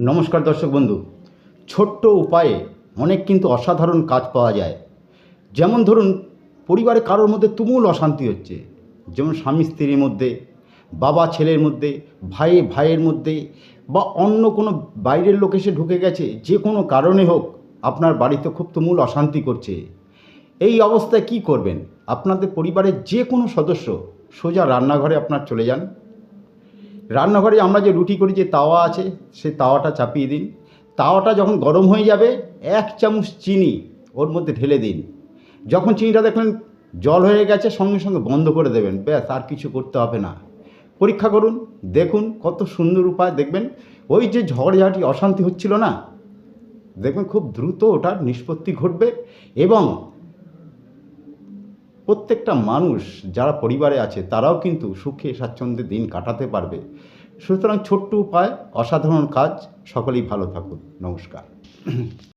নমস্কার দর্শক বন্ধু। ছোট্ট উপায়ে অনেক কিন্তু অসাধারণ কাজ পাওয়া যায়। যেমন ধরুন, পরিবারে কারোর মধ্যে তুমুল অশান্তি হচ্ছে। যেমন স্বামী স্ত্রীর মধ্যে, বাবা ছেলের মধ্যে, ভাই ভাইয়ের মধ্যে, বা অন্য কোনো বাইরের লোক এসে ঢুকে গেছে, যে কোনো কারণে হোক, আপনার বাড়িতে খুব তুমুল অশান্তি করছে। এই অবস্থায় কি করবেন? আপনাদের পরিবারের যে কোনো সদস্য সোজা রান্নাঘরে আপনার চলে যান। রান্নাঘরে আমরা যে রুটি করি, যে তাওয়া আছে, সেই তাওয়াটা চাপিয়ে দিন। তাওয়াটা যখন গরম হয়ে যাবে, এক চামচ চিনি ওর মধ্যে ঢেলে দিন। যখন চিনিটা দেখলেন জল হয়ে গেছে, সঙ্গে সঙ্গে বন্ধ করে দেবেন। ব্যাস, আর কিছু করতে হবে না। পরীক্ষা করুন, দেখুন কত সুন্দর উপায়। দেখবেন ওই যে ঝড়ঝাটি অশান্তি হচ্ছিল না? দেখবেন খুব দ্রুত ওটার নিষ্পত্তি ঘটবে এবং প্রত্যেকটা মানুষ যারা পরিবারে আছে, তারাও কিন্তু সুখে স্বাচ্ছন্দ্যে দিন কাটাতে পারবে। সুতরাং ছোট্ট উপায়, অসাধারণ কাজ। সকলেই ভালো থাকুন। নমস্কার।